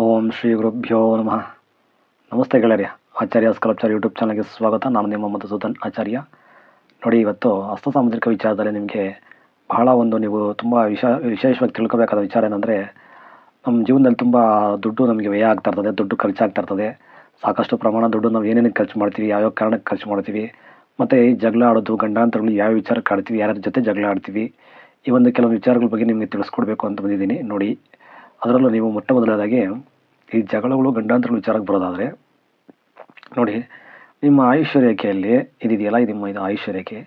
ಓಂ ಶ್ರೀ ಗುರುಭ್ಯೋ ನಮಃ. ನಮಸ್ತೆ ಗೆಳೆಯರೆ, ಆಚಾರ್ಯ ಸ್ಕಲ್ಪ್ಚರ್ ಯೂಟ್ಯೂಬ್ ಚಾನಲ್ಗೆ ಸ್ವಾಗತ. ನಾನು ನಿಮ್ಮ ಮಧುಸೂದನ್ ಆಚಾರ್ಯ. ನೋಡಿ, ಇವತ್ತು ಹಸ್ತ ಸಾಮುದ್ರಿಕ ವಿಚಾರದಲ್ಲಿ ನಿಮಗೆ ಬಹಳ ಒಂದು ನೀವು ತುಂಬ ವಿಶ, ವಿಶೇಷವಾಗಿ ತಿಳ್ಕೊಬೇಕಾದ ವಿಚಾರ ಏನಂದರೆ, ನಮ್ಮ ಜೀವನದಲ್ಲಿ ತುಂಬ ದುಡ್ಡು ನಮಗೆ ವ್ಯಯ ಆಗ್ತಾ ಇರ್ತದೆ, ದುಡ್ಡು ಖರ್ಚಾಗ್ತಾ ಇರ್ತದೆ. ಸಾಕಷ್ಟು ಪ್ರಮಾಣ ದುಡ್ಡು ನಾವು ಏನೇನು ಖರ್ಚು ಮಾಡ್ತೀವಿ, ಯಾವ್ಯಾವ ಕಾರಣಕ್ಕೆ ಖರ್ಚು ಮಾಡ್ತೀವಿ, ಮತ್ತು ಈ ಜಗಳ ಆಡೋದು, ಗಂಡಾಂತರಗಳು ಯಾವ ವಿಚಾರಕ್ಕೆ ಆಡ್ತೀವಿ, ಯಾರ್ಯಾರ ಜೊತೆ ಜಗಳ ಆಡ್ತೀವಿ, ಈ ಒಂದು ಕೆಲವು ವಿಚಾರಗಳ ಬಗ್ಗೆ ನಿಮಗೆ ತಿಳಿಸ್ಕೊಡ್ಬೇಕು ಅಂತ ಬಂದಿದ್ದೀನಿ. ನೋಡಿ ಅದರಲ್ಲೂ ನೀವು ಮೊಟ್ಟ ಮೊದಲನೇದಾಗಿ ಈ ಜಗಳಗಳು, ಗಂಡಾಂತರಗಳು ವಿಚಾರಕ್ಕೆ ಬರೋದಾದರೆ, ನೋಡಿ, ನಿಮ್ಮ ಆಯುಷ್ಯ ರೇಖೆಯಲ್ಲಿ ಇದಿದೆಯಲ್ಲ ಇದು ನಿಮ್ಮ ಇದು ಆಯುಷ್ಯ ರೇಖೆ.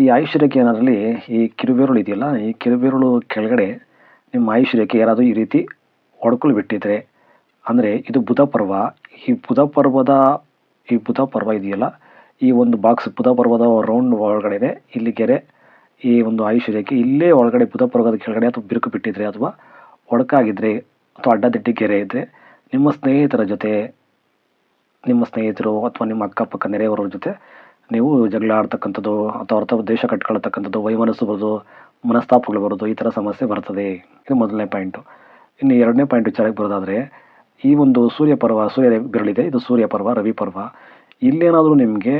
ಈ ಆಯುಷ್ಯ ರೇಖೆ ಏನಾದ್ರಲ್ಲಿ ಈ ಕಿರುಬೇರುಳು ಇದೆಯಲ್ಲ, ಈ ಕಿರುಬೇರುಳು ಕೆಳಗಡೆ ನಿಮ್ಮ ಆಯುಷ್ಯ ರೇಖೆ ಯಾರಾದರೂ ಈ ರೀತಿ ಹೊಡ್ಕೊಂಡು ಬಿಟ್ಟಿದ್ರೆ, ಅಂದರೆ ಇದು ಬುಧ ಪರ್ವ. ಈ ಬುಧ ಪರ್ವದ, ಈ ಬುಧ ಪರ್ವ ಇದೆಯಲ್ಲ, ಈ ಒಂದು ಬಾಕ್ಸ್ ಬುಧ ಪರ್ವದ ರೌಂಡ್ ಒಳಗಡೆ ಇಲ್ಲಿ ಗೆರೆ, ಈ ಒಂದು ಆಯುಷ್ಯ ರೇಖೆ, ಇಲ್ಲೇ ಒಳಗಡೆ ಬುಧ ಪರ್ವದ ಕೆಳಗಡೆ ಅಥವಾ ಬಿರುಕು ಬಿಟ್ಟಿದ್ರೆ ಅಥವಾ ಒಡಕಾಗಿದ್ರೆ ಅಥವಾ ಅಡ್ಡದಿಡ್ಡಿ ಗೆರೆ ಇದ್ದರೆ ನಿಮ್ಮ ಸ್ನೇಹಿತರ ಜೊತೆ, ನಿಮ್ಮ ಸ್ನೇಹಿತರು ಅಥವಾ ನಿಮ್ಮ ಅಕ್ಕಪಕ್ಕ ನೆರೆಯವರ ಜೊತೆ ನೀವು ಜಗಳ ಆಡ್ತಕ್ಕಂಥದ್ದು ಅಥವಾ ಅರ್ಥ ದೇಶ ಕಟ್ಕೊಳ್ತಕ್ಕಂಥದ್ದು ವೈಮನಸ್ಸು ಬರೋದು ಮನಸ್ತಾಪಗಳು ಬರೋದು ಈ ಥರ ಸಮಸ್ಯೆ ಬರ್ತದೆ. ಇದು ಮೊದಲನೇ ಪಾಯಿಂಟು. ಇನ್ನು ಎರಡನೇ ಪಾಯಿಂಟ್ ವಿಚಾರಕ್ಕೆ ಬರೋದಾದರೆ, ಈ ಒಂದು ಸೂರ್ಯ ಪರ್ವ, ಸೂರ್ಯ ಬೆರಳಿದೆ, ಇದು ಸೂರ್ಯ ಪರ್ವ, ರವಿ ಪರ್ವ. ಇಲ್ಲೇನಾದರೂ ನಿಮಗೆ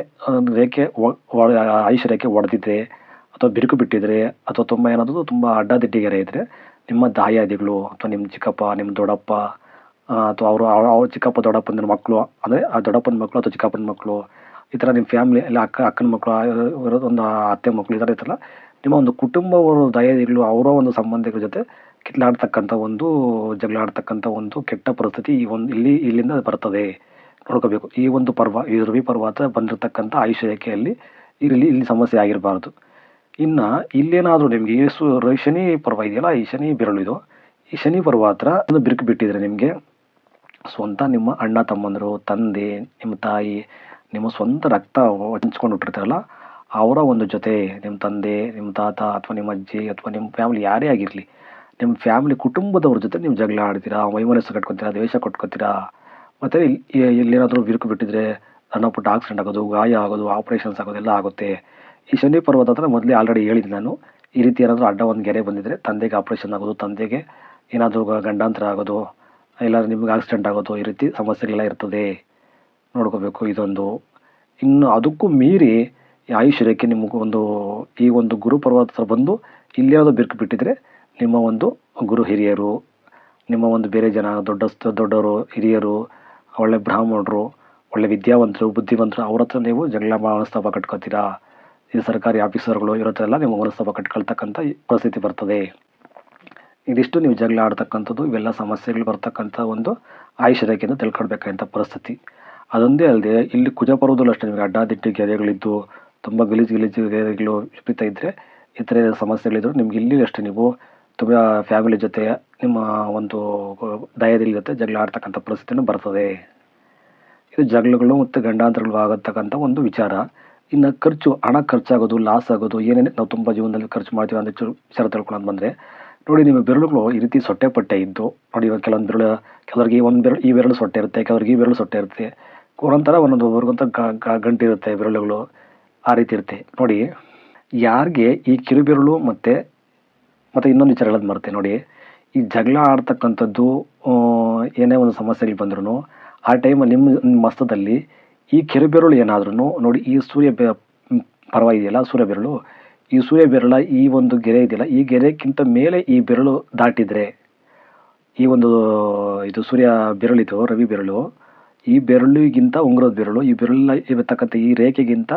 ರೇಖೆ ಐಶ್ವರ್ಯಕ್ಕೆ ರೇಖೆ ಒಡೆದಿದ್ರೆ ಅಥವಾ ಬಿರುಕು ಬಿಟ್ಟಿದ್ರೆ ಅಥವಾ ತುಂಬ ಏನಾದರೂ ತುಂಬ ಅಡ್ಡದಿಡ್ಡಿಗೆರೆ ಇದ್ದರೆ ನಿಮ್ಮ ದಾಯಾದಿಗಳು ಅಥವಾ ನಿಮ್ಮ ಚಿಕ್ಕಪ್ಪ, ನಿಮ್ಮ ದೊಡ್ಡಪ್ಪ ಅಥವಾ ಅವರು ಅವ್ರ ಚಿಕ್ಕಪ್ಪ ದೊಡ್ಡಪ್ಪನ ಮಕ್ಕಳು, ಅಂದರೆ ಆ ದೊಡ್ಡಪ್ಪನ ಮಕ್ಕಳು ಅಥವಾ ಚಿಕ್ಕಪ್ಪನ ಮಕ್ಕಳು, ಈ ಥರ ನಿಮ್ಮ ಫ್ಯಾಮಿಲಿ ಎಲ್ಲ ಅಕ್ಕ ಅಕ್ಕನ ಮಕ್ಕಳು ಒಂದು ಅತ್ತೆ ಮಕ್ಕಳು ಈ ಥರ ಇರ್ತಲ್ಲ ನಿಮ್ಮ ಒಂದು ಕುಟುಂಬವರು, ದಯಾದಿಗಳು ಅವರ ಒಂದು ಸಂಬಂಧಿಕರ ಜೊತೆ ಕಿತ್ಲಾಡ್ತಕ್ಕಂಥ ಒಂದು ಜಗಳ ಆಡ್ತಕ್ಕಂಥ ಒಂದು ಕೆಟ್ಟ ಪರಿಸ್ಥಿತಿ ಈ ಒಂದು ಇಲ್ಲಿ ಇಲ್ಲಿಂದ ಬರ್ತದೆ. ನೋಡ್ಕೋಬೇಕು. ಈ ಒಂದು ಪರ್ವ, ಈ ರವಿ ಪರ್ವತ ಬಂದಿರತಕ್ಕಂಥ ಆಯುಷ್ಯ ರೇಖೆಯಲ್ಲಿ ಇಲ್ಲಿ ಇಲ್ಲಿ ಸಮಸ್ಯೆ ಆಗಿರಬಾರ್ದು. ಇನ್ನು ಇಲ್ಲೇನಾದರೂ ನಿಮಗೆ ಈ ಸು ರ- ಶನಿ ಪರ್ವ ಇದೆಯಲ್ಲ, ಈ ಶನಿ ಬೆರಳು ಇದು. ಈ ಶನಿ ಪರ್ವ ಹತ್ರ ಒಂದು ಬಿರುಕು ಬಿಟ್ಟಿದ್ರೆ ನಿಮಗೆ ಸ್ವಂತ ನಿಮ್ಮ ಅಣ್ಣ, ತಮ್ಮಂದರು, ತಂದೆ, ನಿಮ್ಮ ತಾಯಿ, ನಿಮ್ಮ ಸ್ವಂತ ರಕ್ತ ಹಂಚ್ಕೊಂಡು ಹುಟ್ಟಿರ್ತಾರಲ್ಲ, ಅವರ ಒಂದು ಜೊತೆ ನಿಮ್ಮ ತಂದೆ ನಿಮ್ಮ ತಾತ ಅಥವಾ ನಿಮ್ಮ ಅಜ್ಜಿ ಅಥವಾ ನಿಮ್ಮ ಫ್ಯಾಮಿಲಿ ಯಾರೇ ಆಗಿರಲಿ ನಿಮ್ಮ ಫ್ಯಾಮಿಲಿ ಕುಟುಂಬದವ್ರ ಜೊತೆ ನೀವು ಜಗಳ ಆಡ್ತೀರಾ ವೈಮನಸ್ಸು ಕಟ್ಕೊತೀರಾ, ದ್ವೇಷ ಕೊಟ್ಕೊತೀರಾ, ಮತ್ತು ಎಲ್ಲೇನಾದರೂ ಬಿರುಕು ಬಿಟ್ಟಿದ್ರೆ ಸಣ್ಣ ಪುಟ್ಟ ಆಕ್ಸಿಡೆಂಟ್ ಆಗೋದು, ಗಾಯ ಆಗೋದು ಆಪ್ರೇಷನ್ಸ್ ಆಗೋದು ಎಲ್ಲ ಆಗುತ್ತೆ. ಈ ಶನಿ ಪರ್ವತ ಹತ್ರ ಮೊದಲೇ ಆಲ್ರೆಡಿ ಹೇಳಿದ್ದೆ ನಾನು. ಈ ರೀತಿ ಏನಾದರೂ ಅಡ್ಡ ಒಂದು ಗೆರೆ ಬಂದಿದ್ದರೆ ತಂದೆಗೆ ಆಪ್ರೇಷನ್ ಆಗೋದು, ತಂದೆಗೆ ಏನಾದರೂ ಗಂಡಾಂತರ ಆಗೋದು ಎಲ್ಲಾದ್ರೂ ನಿಮ್ಗೆ ಆಕ್ಸಿಡೆಂಟ್ ಆಗೋದು ಈ ರೀತಿ ಸಮಸ್ಯೆಗಳೆಲ್ಲ ಇರ್ತದೆ. ನೋಡ್ಕೋಬೇಕು ಇದೊಂದು. ಇನ್ನು ಅದಕ್ಕೂ ಮೀರಿ ಈ ಆಯುಷ್ಯ ರೇಖೆ ನಿಮಗೆ ಒಂದು ಈ ಒಂದು ಗುರು ಪರ್ವತ ಹತ್ರ ಬಂದು ಯಾವುದೋ ಬಿರುಕು ಬಿಟ್ಟಿದ್ರೆ ನಿಮ್ಮ ಒಂದು ಗುರು ಹಿರಿಯರು, ನಿಮ್ಮ ಒಂದು ಬೇರೆ ಜನ ದೊಡ್ಡ ದೊಡ್ಡವರು, ಹಿರಿಯರು, ಒಳ್ಳೆ ಬ್ರಾಹ್ಮಣರು, ಒಳ್ಳೆ ವಿದ್ಯಾವಂತರು, ಬುದ್ಧಿವಂತರು ಅವ್ರ ಹತ್ರ ನೀವು ಜಗಳ ಮನಸ್ತಾಪ ಕಟ್ಕೋತೀರಾ? ಈ ಸರ್ಕಾರಿ ಆಫೀಸರ್ಗಳು ಇವ್ರ ನಿಮ್ಮ ಮನಸ್ತಾಪ ಕಟ್ಕೊಳ್ತಕ್ಕಂಥ ಪರಿಸ್ಥಿತಿ ಬರ್ತದೆ. ಇದಿಷ್ಟು ನೀವು ಜಗಳ ಆಡ್ತಕ್ಕಂಥದ್ದು, ಇವೆಲ್ಲ ಸಮಸ್ಯೆಗಳು ಬರ್ತಕ್ಕಂಥ ಒಂದು ಆಯುಷ್ಯದಕ್ಕಿಂತ ತಿಳ್ಕೊಳ್ಬೇಕಂತ ಪರಿಸ್ಥಿತಿ. ಅದೊಂದೇ ಅಲ್ಲದೆ, ಇಲ್ಲಿ ಕುಜ ಪರ್ವದಲ್ಲೂ ಅಷ್ಟೇ ನಿಮಗೆ ಅಡ್ಡಾದಿಟ್ಟು ಗೆರೆಗಳಿದ್ದು, ತುಂಬ ಗಲೀಜು ಗಲೀಜು ಗೆರೆಗಳು ವಿಪರೀತ ಇದ್ದರೆ ಇತರ ಸಮಸ್ಯೆಗಳಿದ್ರು ನಿಮ್ಗೆ ಇಲ್ಲಿ ಅಷ್ಟೇ ನೀವು ತುಂಬ ಫ್ಯಾಮಿಲಿ ಜೊತೆ ನಿಮ್ಮ ಒಂದು ದಯದಲ್ಲಿ ಜೊತೆ ಜಗಳ ಆಡ್ತಕ್ಕಂಥ ಪರಿಸ್ಥಿತಿನೂ ಬರ್ತದೆ. ಇದು ಜಗಳಗಳು ಮತ್ತು ಗಂಡಾಂತರಗಳು ಆಗತಕ್ಕಂಥ ಒಂದು ವಿಚಾರ. ಇನ್ನು ಖರ್ಚು, ಹಣ ಖರ್ಚಾಗೋದು ಲಾಸ್ ಆಗೋದು, ಏನೇನು ನಾವು ತುಂಬ ಜೀವನದಲ್ಲಿ ಖರ್ಚು ಮಾಡ್ತೀವಿ ಅಂತ ಚೂರು ವಿಚಾರ ತಿಳ್ಕೊಳ್ಳೋದು ಬಂದರೆ, ನೋಡಿ ನಿಮ್ಮ ಬೆರಳುಗಳು ಈ ರೀತಿ ಸೊಟ್ಟೆ ಪಟ್ಟೆ ಇದ್ದು, ನೋಡಿ ಇವಾಗ ಕೆಲವೊಂದು ಬೆರಳು, ಕೆಲವರಿಗೆ ಒಂದು ಬೆರಳು, ಈ ಬೆರಳು ಸೊಟ್ಟೆ ಇರುತ್ತೆ, ಕೆಲವರಿಗೆ ಈ ಬೆರಳು ಸೊಟ್ಟೆ ಇರುತ್ತೆ. ಒಂದೊಂಥರ ಒಂದೊಂದು ಒಬ್ರಿಗೊಂತ ಗಂಟು ಇರುತ್ತೆ ಬೆರಳುಗಳು, ಆ ರೀತಿ ಇರುತ್ತೆ. ನೋಡಿ, ಯಾರಿಗೆ ಈ ಕಿರುಬೆರಳು ಮತ್ತು ಮತ್ತು ಇನ್ನೊಂದು ವಿಚಾರ ಹೇಳೋದು ನೋಡಿ, ಈ ಜಗಳ ಆಡ್ತಕ್ಕಂಥದ್ದು ಏನೇ ಒಂದು ಸಮಸ್ಯೆಗಳು ಬಂದ್ರೂ ಆ ಟೈಮಲ್ಲಿ ನಿಮ್ಮ ಮಸ್ತದಲ್ಲಿ ಈ ಕಿರುಬೆರಳು ಏನಾದ್ರೂ ನೋಡಿ, ಈ ಸೂರ್ಯ ಬೆ ಪರ್ವ ಇದೆಯಲ್ಲ ಸೂರ್ಯ ಬೆರಳು ಈ ಸೂರ್ಯ ಬೆರಳ ಈ ಒಂದು ಗೆರೆ ಇದೆಯಲ್ಲ, ಈ ಗೆರೆಕ್ಕಿಂತ ಮೇಲೆ ಈ ಬೆರಳು ದಾಟಿದರೆ, ಈ ಒಂದು, ಇದು ಸೂರ್ಯ ಬೆರಳಿದು ರವಿ ಬೆರಳು, ಈ ಬೆರಳಿಗಿಂತ ಉಂಗುರದ ಬೆರಳು, ಈ ಬೆರಳ ಇರತಕ್ಕಂಥ ಈ ರೇಖೆಗಿಂತ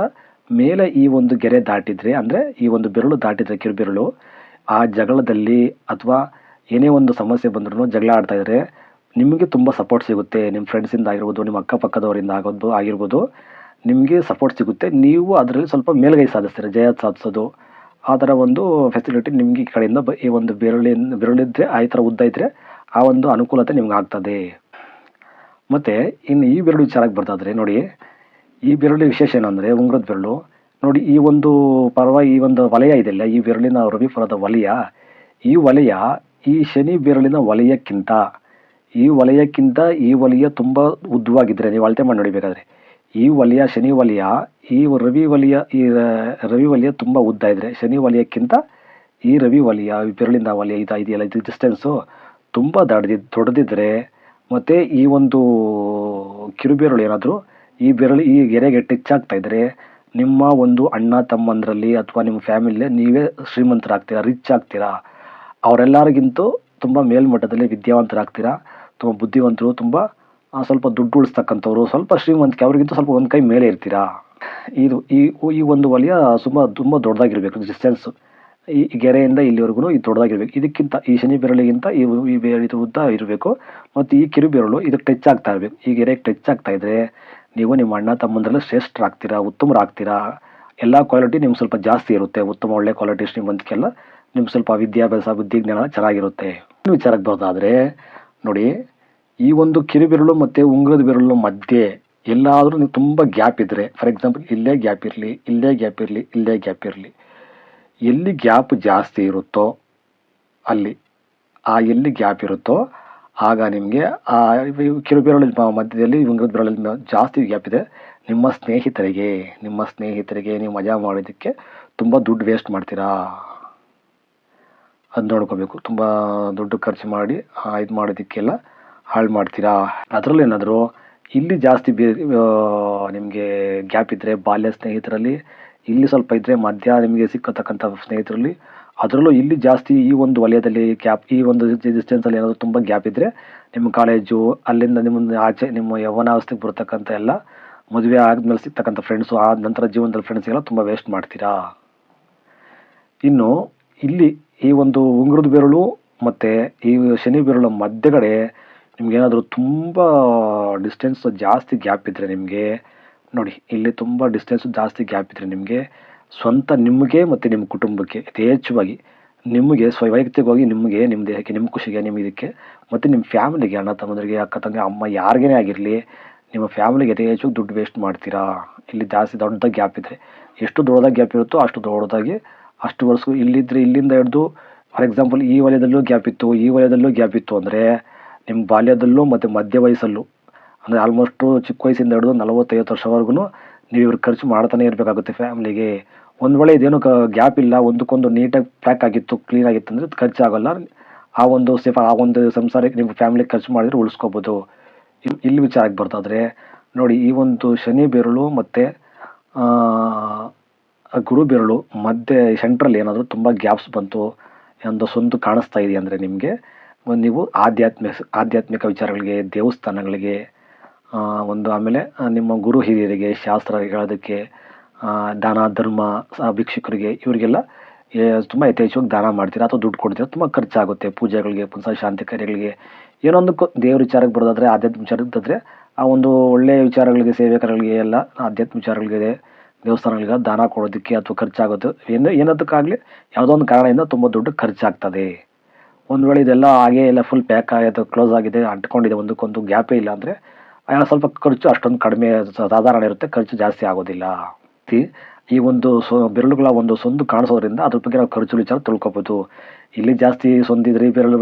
ಮೇಲೆ ಈ ಒಂದು ಗೆರೆ ದಾಟಿದ್ರೆ, ಅಂದರೆ ಈ ಒಂದು ಬೆರಳು ದಾಟಿದ್ರೆ ಕಿರುಬೆರಳು, ಆ ಜಗಳದಲ್ಲಿ ಅಥವಾ ಏನೇ ಒಂದು ಸಮಸ್ಯೆ ಬಂದ್ರೂ ಜಗಳ ಆಡ್ತಾ ಇದ್ರೆ ನಿಮಗೆ ತುಂಬ ಸಪೋರ್ಟ್ ಸಿಗುತ್ತೆ. ನಿಮ್ಮ ಫ್ರೆಂಡ್ಸಿಂದ ಆಗಿರ್ಬೋದು, ನಿಮ್ಮ ಅಕ್ಕಪಕ್ಕದವರಿಂದ ಆಗೋದು, ಆಗಿರ್ಬೋದು, ನಿಮಗೆ ಸಪೋರ್ಟ್ ಸಿಗುತ್ತೆ. ನೀವು ಅದರಲ್ಲಿ ಸ್ವಲ್ಪ ಮೇಲ್ಗೈ ಸಾಧಿಸ್ತೀರ, ಜಯ ಸಾಧಿಸೋದು. ಆ ಥರ ಒಂದು ಫೆಸಿಲಿಟಿ ನಿಮಗೆ ಈ ಕಡೆಯಿಂದ ಈ ಒಂದು ಬೆರಳು ಬೆರಳಿದ್ರೆ, ಆ ಥರ ಉದ್ದ ಇದ್ದರೆ ಆ ಒಂದು ಅನುಕೂಲತೆ ನಿಮ್ಗೆ ಆಗ್ತದೆ. ಮತ್ತು, ಇನ್ನು ಈ ಬೆರಳು ವಿಚಾರಕ್ಕೆ ಬರ್ತಾದ್ರೆ ನೋಡಿ, ಈ ಬೆರಳು ವಿಶೇಷ ಏನಂದರೆ ಉಂಗ್ರದ ಬೆರಳು. ನೋಡಿ, ಈ ಒಂದು ಪರ್ವ, ಈ ಒಂದು ವಲಯ ಇದೆಯಲ್ಲ ಈ ಬೆರಳಿನ ರವಿ ಫಲದ ವಲಯ. ಈ ವಲಯ, ಈ ಶನಿ ಬೆರಳಿನ ವಲಯಕ್ಕಿಂತ ಈ ವಲಯಕ್ಕಿಂತ ಈ ವಲಯ ತುಂಬ ಉದ್ದವಾಗಿದ್ದರೆ, ನೀವು ಅಳತೆ ಮಾಡಿ ನೋಡಿಬೇಕಾದ್ರೆ, ಈ ವಲಯ, ಶನಿ ವಲಯ, ಈ ರವಿ ವಲಯ, ಈ ರವಿ ವಲಯ ತುಂಬ ಉದ್ದ ಇದ್ದರೆ, ಶನಿ ವಲಯಕ್ಕಿಂತ ಈ ರವಿ ವಲಯ, ಈ ಬೆರಳಿಂದ ವಲಯ ಇದು, ಇದೆಯಲ್ಲ, ಇದು ಡಿಸ್ಟೆನ್ಸು ತುಂಬ ದಡ್ದಿ ದೊಡ್ಡದಿದ್ದರೆ, ಮತ್ತು ಈ ಒಂದು ಕಿರುಬೆರಳು ಏನಾದರೂ, ಈ ಬೆರಳು, ಈ ಗೆರೆಗೆ ಟಚ್ ಇದ್ದರೆ, ನಿಮ್ಮ ಒಂದು ಅಣ್ಣ, ತಮ್ಮಂದರಲ್ಲಿ ಅಥವಾ ನಿಮ್ಮ ಫ್ಯಾಮಿಲಿ ನೀವೇ ಶ್ರೀಮಂತರಾಗ್ತೀರಾ ರಿಚ್ ಆಗ್ತೀರಾ, ಅವರೆಲ್ಲರಿಗಿಂತೂ ತುಂಬ ಮೇಲ್ಮಟ್ಟದಲ್ಲಿ ವಿದ್ಯಾವಂತರಾಗ್ತೀರಾ ತುಂಬ ಬುದ್ಧಿವಂತರು ತುಂಬ ಸ್ವಲ್ಪ ದುಡ್ಡು ಉಳಿಸ್ತಕ್ಕಂಥವ್ರು, ಸ್ವಲ್ಪ ಶ್ರೀಮಂತಿಕೆ, ಅವರಿಗಿಂತ ಸ್ವಲ್ಪ ಒಂದು ಕೈ ಮೇಲೆ ಇರ್ತೀರಾ? ಇದು ಈ ಈ ಒಂದು ವಲಯ ತುಂಬ ತುಂಬ ದೊಡ್ಡದಾಗಿರಬೇಕು ಡಿಸ್ಟೆನ್ಸ್ ಈ ಗೆರೆಯಿಂದ ಇಲ್ಲಿವರೆಗೂ ಇದು ದೊಡ್ಡದಾಗಿರ್ಬೇಕು. ಇದಕ್ಕಿಂತ ಈ ಶನಿ ಬೆರಳಿಗಿಂತ ಈ ಈ ಉದ್ದ ಇರಬೇಕು. ಮತ್ತು ಈ ಕಿರು ಬೆರಳು ಇದಕ್ಕೆ ಟಚ್ ಆಗ್ತಾ ಇರಬೇಕು. ಈ ಗೆರೆಗೆ ಟಚ್ ಆಗ್ತಾ ಇದ್ರೆ ನೀವು ನಿಮ್ಮ ಅಣ್ಣ, ತಮ್ಮಂದ್ರಲ್ಲಿ ಶ್ರೇಷ್ಠರಾಗ್ತೀರಾ, ಉತ್ತಮರಾಗ್ತೀರಾ? ಎಲ್ಲ ಕ್ವಾಲಿಟಿ ನಿಮ್ಗೆ ಸ್ವಲ್ಪ ಜಾಸ್ತಿ ಇರುತ್ತೆ. ಉತ್ತಮ, ಒಳ್ಳೆ ಕ್ವಾಲಿಟಿ ಶ್ರೀಮಂತಿಕೆಲ್ಲ ನಿಮ್ಗೆ ಸ್ವಲ್ಪ ವಿದ್ಯಾಭ್ಯಾಸ, ಬುದ್ಧಿಜ್ಞಾನ ಚೆನ್ನಾಗಿರುತ್ತೆ. ವಿಚಾರಕ್ಕೆ ಬರೋದಾದರೆ ನೋಡಿ, ಈ ಒಂದು ಕಿರು ಬೆರಳು ಮತ್ತು ಉಂಗುರದ ಬೆರಳು ಮಧ್ಯೆ ಎಲ್ಲಾದರೂ ನೀವು ತುಂಬ ಗ್ಯಾಪ್ ಇದ್ದರೆ ಫಾರ್ ಎಕ್ಸಾಂಪಲ್ ಇಲ್ಲೇ ಗ್ಯಾಪ್ ಇರಲಿ, ಇಲ್ಲೇ ಗ್ಯಾಪ್ ಇರಲಿ, ಇಲ್ಲೇ ಗ್ಯಾಪ್ ಇರಲಿ, ಎಲ್ಲಿ ಗ್ಯಾಪ್ ಜಾಸ್ತಿ ಇರುತ್ತೋ ಅಲ್ಲಿ, ಆ ಎಲ್ಲಿ ಗ್ಯಾಪ್ ಇರುತ್ತೋ ಆಗ ನಿಮಗೆ ಆ ಕಿರು ಬೆರಳು ಮಧ್ಯದಲ್ಲಿ ಉಂಗುರದ ಬಿರಳ ಜಾಸ್ತಿ ಗ್ಯಾಪ್ ಇದೆ. ನಿಮ್ಮ ಸ್ನೇಹಿತರಿಗೆ ನಿಮ್ಮ ಸ್ನೇಹಿತರಿಗೆ ನೀವು ಮಜಾ ಮಾಡೋದಕ್ಕೆ ತುಂಬ ದುಡ್ಡು ವೇಸ್ಟ್ ಮಾಡ್ತೀರಾ? ಅದು ನೋಡ್ಕೋಬೇಕು. ತುಂಬ ದುಡ್ಡು ಖರ್ಚು ಮಾಡಿ ಇದು ಮಾಡೋದಕ್ಕೆಲ್ಲ ಹಾಳು ಮಾಡ್ತೀರಾ? ಅದರಲ್ಲೂ ಏನಾದರೂ ಇಲ್ಲಿ ಜಾಸ್ತಿ ಬೇ ನಿಮಗೆ ಗ್ಯಾಪ್ ಇದ್ದರೆ ಬಾಲ್ಯ ಸ್ನೇಹಿತರಲ್ಲಿ, ಇಲ್ಲಿ ಸ್ವಲ್ಪ ಇದ್ದರೆ ಮಧ್ಯ ನಿಮಗೆ ಸಿಕ್ಕತಕ್ಕಂಥ ಸ್ನೇಹಿತರಲ್ಲಿ, ಅದರಲ್ಲೂ ಇಲ್ಲಿ ಜಾಸ್ತಿ ಈ ಒಂದು ವಲಯದಲ್ಲಿ ಗ್ಯಾಪ್, ಈ ಒಂದು ಡಿಸ್ಟೆನ್ಸಲ್ಲಿ ಏನಾದರೂ ತುಂಬ ಗ್ಯಾಪ್ ಇದ್ದರೆ ನಿಮ್ಮ ಕಾಲೇಜು, ಅಲ್ಲಿಂದ ನಿಮ್ಮ ಆಚೆ, ನಿಮ್ಮ ಯೌವನಾವಸ್ಥೆಗೆ ಬರ್ತಕ್ಕಂಥ ಎಲ್ಲ ಮದುವೆ ಆದಮೇಲೆ ಸಿಗ್ತಕ್ಕಂಥ ಫ್ರೆಂಡ್ಸು ಆದ ನಂತರ ಜೀವನದಲ್ಲಿ ಫ್ರೆಂಡ್ಸಿಗೆಲ್ಲ ತುಂಬ ವೇಸ್ಟ್ ಮಾಡ್ತೀರಾ? ಇನ್ನು ಇಲ್ಲಿ ಈ ಒಂದು ಉಂಗುರದ ಬೆರಳು ಮತ್ತು ಈ ಶನಿ ಬೆರಳು ಮಧ್ಯಗಡೆ ನಿಮ್ಗೇನಾದರೂ ತುಂಬ ಡಿಸ್ಟೆನ್ಸ್ ಜಾಸ್ತಿ ಗ್ಯಾಪ್ ಇದ್ದರೆ ನಿಮಗೆ, ನೋಡಿ, ಇಲ್ಲಿ ತುಂಬ ಡಿಸ್ಟೆನ್ಸ್ ಜಾಸ್ತಿ ಗ್ಯಾಪ್ ಇದ್ದರೆ ನಿಮಗೆ ಸ್ವಂತ ನಿಮಗೆ ಮತ್ತು ನಿಮ್ಮ ಕುಟುಂಬಕ್ಕೆ ಯಥೇಚ್ಛವಾಗಿ ನಿಮಗೆ ಸ್ವ ವೈಯಕ್ತಿಕವಾಗಿ ನಿಮಗೆ, ನಿಮ್ಮ ದೇಹಕ್ಕೆ, ನಿಮ್ಮ ಖುಷಿಗೆ, ನಿಮ್ಮ ಇದಕ್ಕೆ ಮತ್ತು ನಿಮ್ಮ ಫ್ಯಾಮಿಲಿಗೆ ಅಣ್ಣ ತಮ್ಮಂದ್ರಿಗೆ, ಅಕ್ಕ ತಂಗಿ, ಅಮ್ಮ ಯಾರಿಗೇ ಆಗಿರಲಿ ನಿಮ್ಮ ಫ್ಯಾಮಿಲಿಗೆ ಯಥೇಚ್ಛವಾಗಿ ದುಡ್ಡು ವೇಸ್ಟ್ ಮಾಡ್ತೀರಾ? ಇಲ್ಲಿ ಜಾಸ್ತಿ ದೊಡ್ಡದಾಗಿ ಗ್ಯಾಪ್ ಇದ್ದರೆ ಎಷ್ಟು ದೊಡ್ಡದಾಗಿ ಗ್ಯಾಪ್ ಇರುತ್ತೋ ಅಷ್ಟು ದೊಡ್ಡದಾಗಿ ಅಷ್ಟು ವರ್ಷ ಇಲ್ಲಿದ್ದರೆ ಇಲ್ಲಿಂದ ಹಿಡಿದು ಫಾರ್ ಎಕ್ಸಾಂಪಲ್ ಈ ವಲಯದಲ್ಲೂ ಗ್ಯಾಪ್ ಇತ್ತು, ಈ ವಲಯದಲ್ಲೂ ಗ್ಯಾಪ್ ಇತ್ತು ಅಂದರೆ ನಿಮ್ಮ ಬಾಲ್ಯದಲ್ಲೂ ಮತ್ತು ಮಧ್ಯ ವಯಸ್ಸಲ್ಲೂ, ಅಂದರೆ ಆಲ್ಮೋಸ್ಟು ಚಿಕ್ಕ ವಯಸ್ಸಿಂದ ಹಿಡಿದು ನಲವತ್ತೈವತ್ತು ವರ್ಷವರೆಗೂ ನೀವು ಇವ್ರು ಖರ್ಚು ಮಾಡ್ತಾನೆ ಇರಬೇಕಾಗುತ್ತೆ ಫ್ಯಾಮಿಲಿಗೆ ಒಂದು ವೇಳೆ ಇದೇನು ಗ್ಯಾಪ್ ಇಲ್ಲ, ಒಂದಕ್ಕೊಂದು ನೀಟಾಗಿ ಪ್ಯಾಕ್ ಆಗಿತ್ತು ಕ್ಲೀನ್ ಆಗಿತ್ತು ಅಂದರೆ ಖರ್ಚಾಗಲ್ಲ ಆ ಒಂದು ಸೇಫ್ ಆ ಒಂದು ಸಂಸಾರಕ್ಕೆ ನಿಮ್ಮ ಫ್ಯಾಮಿಲಿಗೆ ಖರ್ಚು ಮಾಡಿದ್ರೆ ಉಳಿಸ್ಕೋಬೋದು. ಇಲ್ಲಿ ಇಲ್ಲಿ ವಿಚಾರಕ್ಕೆ ಬರ್ತಾದ್ರೆ ನೋಡಿ ಈ ಒಂದು ಶನಿ, ಬೆರಳು ಮತ್ತು ಗುರು ಬೆರಳು ಮಧ್ಯೆ ಸೆಂಟ್ರಲ್ಲಿ ಏನಾದರೂ ತುಂಬ ಗ್ಯಾಪ್ಸ್ ಬಂತು ಒಂದು ಸೊಂದು ಕಾಣಿಸ್ತಾ ಇದೆ ಅಂದರೆ ನಿಮಗೆ. ಒಂದು ನೀವು ಆಧ್ಯಾತ್ಮಿಕ ಆಧ್ಯಾತ್ಮಿಕ ವಿಚಾರಗಳಿಗೆ, ದೇವಸ್ಥಾನಗಳಿಗೆ ಒಂದು ಆಮೇಲೆ ನಿಮ್ಮ ಗುರು ಹಿರಿಯರಿಗೆ ಶಾಸ್ತ್ರ ಹೇಳೋದಕ್ಕೆ ದಾನ, ಧರ್ಮ ಭಿಕ್ಷುಕರಿಗೆ ಇವರಿಗೆಲ್ಲ ತುಂಬ ಯಥೇಚ್ಛವಾಗಿ ದಾನ ಮಾಡ್ತೀರಾ ಅಥವಾ ದುಡ್ಡು ಕೊಡ್ತೀರಾ? ತುಂಬ ಖರ್ಚಾಗುತ್ತೆ. ಪೂಜೆಗಳಿಗೆ, ಪುನಃ ಶಾಂತಿ ಕಾರ್ಯಗಳಿಗೆ. ಏನೊಂದಕ್ಕೂ ದೇವ್ರ ವಿಚಾರಕ್ಕೆ ಬರೋದಾದರೆ, ಆಧ್ಯಾತ್ಮಿಕ ವಿಚಾರಕ್ಕೆ ಬಂದರೆ ಆ ಒಂದು ಒಳ್ಳೆಯ ವಿಚಾರಗಳಿಗೆ, ಸೇವೆ ಎಲ್ಲ ಆಧ್ಯಾತ್ಮಿಕ ವಿಚಾರಗಳಿಗೆ ದೇವಸ್ಥಾನಗಳಿಗೆ ದಾನ ಕೊಡೋದಕ್ಕೆ ಅಥವಾ ಖರ್ಚಾಗುತ್ತೆ ಏನು ಏನದಕ್ಕಾಗಲಿ ಯಾವುದೋ ಒಂದು ಕಾರಣದಿಂದ ತುಂಬ ದುಡ್ಡು ಖರ್ಚಾಗ್ತದೆ. ಒಂದು ವೇಳೆ ಇದೆಲ್ಲ ಹಾಗೆ ಎಲ್ಲ ಫುಲ್ ಪ್ಯಾಕ್ ಆಗಿದೆ ಕ್ಲೋಸ್ ಆಗಿದೆ, ಅಂಟ್ಕೊಂಡಿದೆ, ಒಂದಕ್ಕೊಂದು ಗ್ಯಾಪೇ ಇಲ್ಲ ಅಂದರೆ ಸ್ವಲ್ಪ ಖರ್ಚು ಅಷ್ಟೊಂದು ಕಡಿಮೆ ಸಾಧಾರಣ ಇರುತ್ತೆ, ಖರ್ಚು ಜಾಸ್ತಿ ಆಗೋದಿಲ್ಲ. ಈ- ಈ ಒಂದು ಸೊ, ಬೆರಳುಗಳ ಒಂದು ಸೊಂದು ಕಾಣಿಸೋದ್ರಿಂದ ಅದ್ರ ಬಗ್ಗೆ ನಾವು ಖರ್ಚು ವಿಚಾರ ತಿಳ್ಕೊಬೋದು. ಇಲ್ಲಿ ಜಾಸ್ತಿ ಸೊಂದಿದ್ರೆ ಬೆರಳು,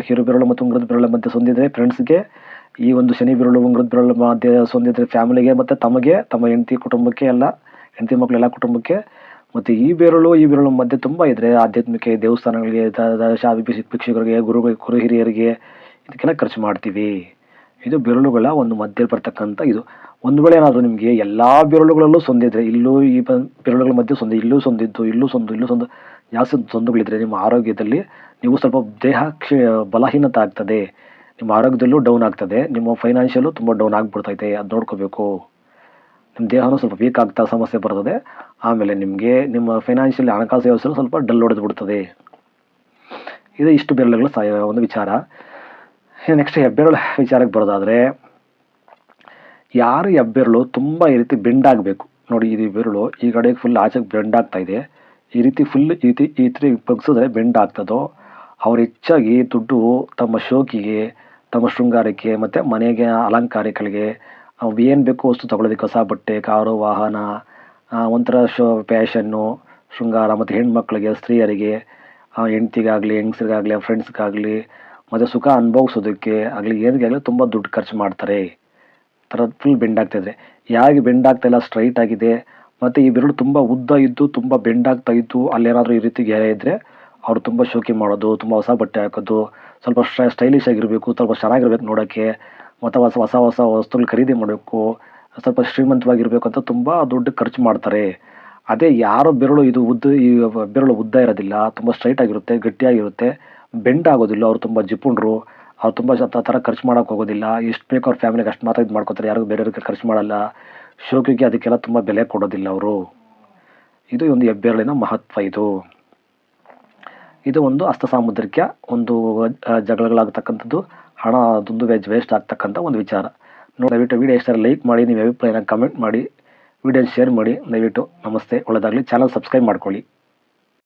ಹಿರು ಬೆರಳು ಮತ್ತು ಉಂಗ್ರದ ಬೆರಳು ಮಧ್ಯೆ ಸೊಂದಿದ್ರೆ ಫ್ರೆಂಡ್ಸ್ಗೆ ಈ ಒಂದು ಶನಿ ಬೆರಳು ಉಂಗ್ರದ ಬೆರಳು ಮಧ್ಯೆ ಸೊಂದಿದ್ರೆ ಫ್ಯಾಮಿಲಿಗೆ ಮತ್ತು ತಮಗೆ, ತಮ್ಮ ಹೆಂಡತಿ ಕುಟುಂಬಕ್ಕೆ ಎಲ್ಲ ಹೆಂಡತಿ ಮಕ್ಕಳೆಲ್ಲ ಕುಟುಂಬಕ್ಕೆ, ಮತ್ತು ಈ ಬೆರಳು ಈ ಬೆರಳು ಮಧ್ಯೆ ತುಂಬ ಇದ್ರೆ ಆಧ್ಯಾತ್ಮಿಕ ದೇವಸ್ಥಾನಗಳಿಗೆ, ದ- ದ- ಶಾ ಭಿಕ್ಷ- ಭಿಕ್ಷುಕರಿಗೆ ಗುರು ಗುರು ಹಿರಿಯರಿಗೆ ಇದಕ್ಕೆಲ್ಲ ಖರ್ಚು ಮಾಡ್ತೀವಿ. ಇದು ಬೆರಳುಗಳ ಒಂದು ಮಧ್ಯೆ ಬರ್ತಕ್ಕಂಥ ಇದು. ಒಂದು ವೇಳೆ ಏನಾದರೂ ನಿಮಗೆ ಎಲ್ಲ ಬೆರಳುಗಳಲ್ಲೂ ಸೊಂದಿದ್ರೆ ಇಲ್ಲೂ ಈ ಬೆರಳುಗಳ ಮಧ್ಯೆ ಸೊಂದಿ, ಇಲ್ಲೂ ಸೊಂದಿದ್ದು, ಇಲ್ಲೂ ಸೊಂದು ಇಲ್ಲೂ ಸೊಂದು, ಜಾಸ್ತಿ ಸೊಂದುಗಳಿದ್ರೆ ನಿಮ್ಮ ಆರೋಗ್ಯದಲ್ಲಿ ನೀವು ಸ್ವಲ್ಪ ದೇಹ ಕ್ಷೇ, ಬಲಹೀನತೆ ಆಗ್ತದೆ. ನಿಮ್ಮ ಆರೋಗ್ಯದಲ್ಲೂ ಡೌನ್ ಆಗ್ತದೆ. ನಿಮ್ಮ ಫೈನಾನ್ಷಿಯಲು ತುಂಬ ಡೌನ್ ಆಗಿಬಿಡ್ತೈತೆ. ಅದು ನೋಡ್ಕೋಬೇಕು. ನಿಮ್ಮ ದೇಹನೂ ಸ್ವಲ್ಪ ವೀಕ್ ಆಗ್ತಾ ಸಮಸ್ಯೆ ಬರ್ತದೆ. ಆಮೇಲೆ ನಿಮಗೆ ನಿಮ್ಮ ಫೈನಾನ್ಷಿಯಲ್ ಹಣಕಾಸು ವ್ಯವಸ್ಥೆ ಸ್ವಲ್ಪ ಡಲ್ ಹೊಡೆದು ಬಿಡ್ತದೆ ಇದು ಇಷ್ಟು ಬೆರಳುಗಳ ಸಾಯ ಒಂದು ವಿಚಾರ. ನೆಕ್ಸ್ಟ್ ಹೆಬ್ಬೆರಳು ವಿಚಾರಕ್ಕೆ ಬರೋದಾದರೆ, ಯಾರು ಹೆಬ್ಬೆರಳು ತುಂಬ ಈ ರೀತಿ ಬೆಂಡ್ ಆಗಬೇಕು? ನೋಡಿ, ಇದು ಬೆರಳು ಈ ಕಡೆ ಫುಲ್ ಆಚೆಗೆ ಬೆಂಡ್ ಆಗ್ತಾ ಇದೆ. ಈ ರೀತಿ ಫುಲ್ ಈ ರೀತಿ ಈ ರೀತಿ ಬಗ್ಸಿದ್ರೆ ಬೆಂಡ್ ಆಗ್ತದೋ? ಅವ್ರು ಹೆಚ್ಚಾಗಿ ದುಡ್ಡು ತಮ್ಮ ಶೋಕಿಗೆ, ತಮ್ಮ ಶೃಂಗಾರಕ್ಕೆ ಮತ್ತು ಮನೆಗೆ ಅಲಂಕಾರಗಳಿಗೆ ಅವು ಏನು ಬೇಕು ವಸ್ತು ತಗೊಳ್ಳೋದಕ್ಕೆ ಹೊಸ ಬಟ್ಟೆ, ಕಾರು, ವಾಹನ ಒಂಥರ ಶೋ ಪ್ಯಾಷನ್ನು ಶೃಂಗಾರ ಮತ್ತು ಹೆಣ್ಮಕ್ಳಿಗೆ, ಸ್ತ್ರೀಯರಿಗೆ ಹೆಂಡ್ತಿಗಾಗಲಿ, ಹೆಂಗಸ್ರಿಗಾಗಲಿ ಫ್ರೆಂಡ್ಸ್ಗಾಗಲಿ ಮತ್ತು ಸುಖ ಅನುಭವಿಸೋದಕ್ಕೆ ಆಗಲಿ ಏನಕ್ಕೆ ಆಗಲಿ ತುಂಬ ದುಡ್ಡು ಖರ್ಚು ಮಾಡ್ತಾರೆ. ಥರ ಫುಲ್ ಬೆಂಡ್ ಆಗ್ತಾ ಇದೆ ಯಾರಿಗೆ ಬೆಂಡ್ ಇಲ್ಲ ಸ್ಟ್ರೈಟ್ ಆಗಿದೆ, ಮತ್ತು ಈ ಬೆರಳು ತುಂಬ ಉದ್ದ ಇದ್ದು, ತುಂಬ ಬೆಂಡ್ ಆಗ್ತಾ ಇದ್ದು ಅಲ್ಲೇನಾದರೂ ಈ ರೀತಿ ಗೆರೆ ಇದ್ದರೆ ಅವರು ತುಂಬ ಶೋಕಿ ಮಾಡೋದು, ತುಂಬ ಹೊಸ ಬಟ್ಟೆ ಹಾಕೋದು, ಸ್ವಲ್ಪ ಸ್ಟೈಲಿಶ್ ಆಗಿರಬೇಕು, ಸ್ವಲ್ಪ ಚೆನ್ನಾಗಿರ್ಬೇಕು ನೋಡೋಕ್ಕೆ ಮತ್ತು ಹೊಸ ಹೊಸ ಹೊಸ ವಸ್ತುಗಳು ಖರೀದಿ ಮಾಡಬೇಕು, ಸ್ವಲ್ಪ ಶ್ರೀಮಂತವಾಗಿರಬೇಕು ಅಂತ ತುಂಬ ದುಡ್ಡು ಖರ್ಚು ಮಾಡ್ತಾರೆ. ಅದೇ ಯಾರೋ ಬೆರಳು ಇದು ಉದ್ದ, ಈ ಬೆರಳು ಉದ್ದ ಇರೋದಿಲ್ಲ, ತುಂಬ ಸ್ಟ್ರೈಟ್ ಆಗಿರುತ್ತೆ, ಗಟ್ಟಿಯಾಗಿರುತ್ತೆ ಬೆಂಡ್ ಆಗೋದಿಲ್ಲ ಅವ್ರು ತುಂಬ ಜಿಪುಣರು, ಅವ್ರು ತುಂಬ ಆ ಥರ ಖರ್ಚು ಮಾಡೋಕೆ ಹೋಗೋದಿಲ್ಲ, ಎಷ್ಟು ಬೇಕೋ ಅವ್ರ ಫ್ಯಾಮಿಲಿಗೆ ಅಷ್ಟು ಮಾತ್ರ ಇದು ಮಾಡ್ಕೊತಾರೆ, ಯಾರಿಗೂ ಬೇರೆಯವ್ರಿಗೆ ಖರ್ಚು ಮಾಡಲ್ಲ, ಶೋಕಿಗೆ ಅದಕ್ಕೆಲ್ಲ ತುಂಬ ಬೆಲೆ ಕೊಡೋದಿಲ್ಲ ಅವರು. ಇದು ಒಂದು ಹೆಬ್ಬೆರಳಿನ ಮಹತ್ವ ಇದು. ಇದು ಒಂದು ಹಸ್ತ ಸಾಮುದ್ರಿಕ ಒಂದು ಜಗಳಗಳಾಗತಕ್ಕಂಥದ್ದು ಹಣ ದುಂದು ವೆಜ್ ವೇಸ್ಟ್ ಆಗ್ತಕ್ಕಂಥ ಒಂದು ವಿಚಾರ. ನೋಡಿ, ದಯವಿಟ್ಟು ವೀಡಿಯೋ ಇಷ್ಟ ಲೈಕ್ ಮಾಡಿ, ನಿಮ್ಮ ಅಭಿಪ್ರಾಯನ ಕಮೆಂಟ್ ಮಾಡಿ ವೀಡಿಯೋ ಶೇರ್ ಮಾಡಿ, ದಯವಿಟ್ಟು ನಮಸ್ತೆ ಒಳ್ಳೆಯದಾಗಲಿ ಚಾನಲ್ ಸಬ್ಸ್ಕ್ರೈಬ್ ಮಾಡ್ಕೊಳ್ಳಿ.